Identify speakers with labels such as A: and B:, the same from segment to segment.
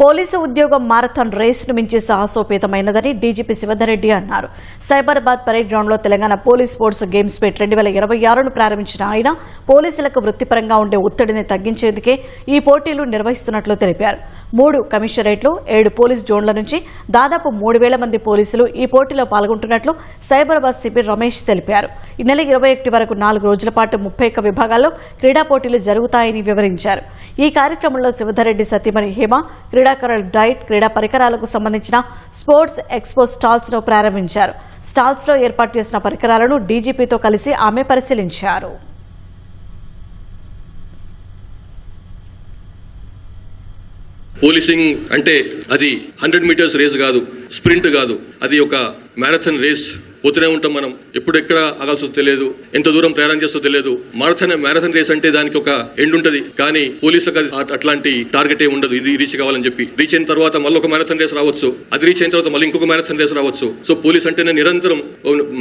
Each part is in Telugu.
A: పోలీసు ఉద్యోగం మారథాన్ రేసును మించి సాహసోపేతమైనదని డీజీపీ శివధరెడ్డి అన్నారు. సైబరాబాద్ పరేడ్ గ్రౌండ్లో తెలంగాణ పోలీస్ స్పోర్ట్స్ గేమ్స్ పేట్ రెండు వేల ఇరవై ఆరును ప్రారంభించిన ఆయన పోలీసులకు వృత్తిపరంగా ఉండే ఒత్తిడిని తగ్గించేందుకే ఈ పోటీలు నిర్వహిస్తున్నట్లు తెలిపారు. మూడు కమిషనరేట్లు ఏడు పోలీస్ జోన్ల నుంచి దాదాపు మూడు వేల మంది పోలీసులు ఈ పోటీలో పాల్గొంటున్నట్లు సైబరాబాద్ సిపి రమేష్ తెలిపారు. ఈ నెల ఇరవై ఒకటి వరకు నాలుగు రోజుల పాటు ముప్పై విభాగాల్లో క్రీడా పోటీలు జరుగుతాయని వివరించారు. ఈ కార్యక్రమంలో శివధరెడ్డి సతీమణి హేమ క్రీడాకారుల డైట్ క్రీడా పరికరాలకు సంబంధించిన స్పోర్ట్స్ ఎక్స్పో స్టాల్స్ను ప్రారంభించారు. స్టాల్స్లో ఏర్పాటు చేసిన పరికరాలను డీజీపీతో కలిసి ఆమె పరిశీలించారు.
B: పోలీసింగ్ అంటే అది హండ్రెడ్ మీటర్స్ రేస్ కాదు స్ప్రింట్ కాదు అది ఒక మ్యారథాన్ రేస్ పోతూనే ఉంటాం మనం. ఎప్పుడు ఎక్కడ ఆగాల్సో తెలియదు ఎంత దూరం ప్రయాణం చేస్తో తెలియదు. మారథాన్ మ్యారథాన్ రేస్ అంటే దానికి ఒక ఎండ్ ఉంటది. కానీ పోలీసులకు అట్లాంటి టార్గెట్ ఏ ఉండదు. ఇది రీచ్ కావాలని చెప్పి. రీచ్ అయిన తర్వాత మళ్ళీ ఒక మ్యారథాన్ రేస్ రావచ్చు. అది రీచ్ అయిన తర్వాత మళ్ళీ ఇంకొక మ్యారథాన్ రేస్ రావచ్చు. సో పోలీస్ అంటేనే నిరంతరం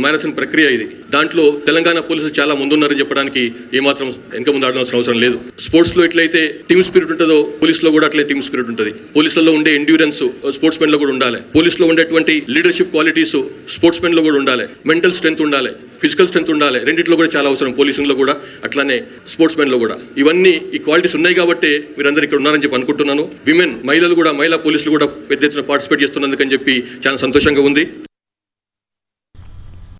B: మ్యారథాన్ ప్రక్రియ ఇది. దాంట్లో తెలంగాణ పోలీసులు చాలా ముందున్నారని చెప్పడానికి ఏమాత్రం వెనక ముందు ఆడాల్సిన అవసరం లేదు. స్పోర్ట్స్లో ఎట్లయితే టీమ్ స్పిరిట్ ఉంటుందో పోలీసులో కూడా అట్లే టీమ్ స్పిరిట్ ఉంటుంది. పోలీసులలో ఉండే ఎండ్యూరెన్స్ స్పోర్ట్స్ మెన్లో కూడా ఉండాలి. పోలీసులో ఉండేటువంటి లీడర్షిప్ క్వాలిటీస్ స్పోర్ట్స్ మెన్లో కూడా ఉండాలి. మెంటల్ స్ట్రెంత్ ఉండాలి. ఫిజికల్ స్ట్రెంత్ ఉండాలి. రెండిట్లో కూడా చాలా అవసరం. పోలీసింగ్లో కూడా అట్లానే స్పోర్ట్స్ మెన్లో కూడా. ఇవన్నీ ఈ క్వాలిటీస్ ఉన్నాయి కాబట్టి మీరందరూ ఇక్కడ ఉన్నారని చెప్పి అనుకుంటున్నాను. విమెన్ మహిళలు కూడా మహిళా పోలీసులు కూడా పెద్ద ఎత్తున పార్టిసిపేట్ చేస్తున్నందుకని చెప్పి చాలా సంతోషంగా ఉంది.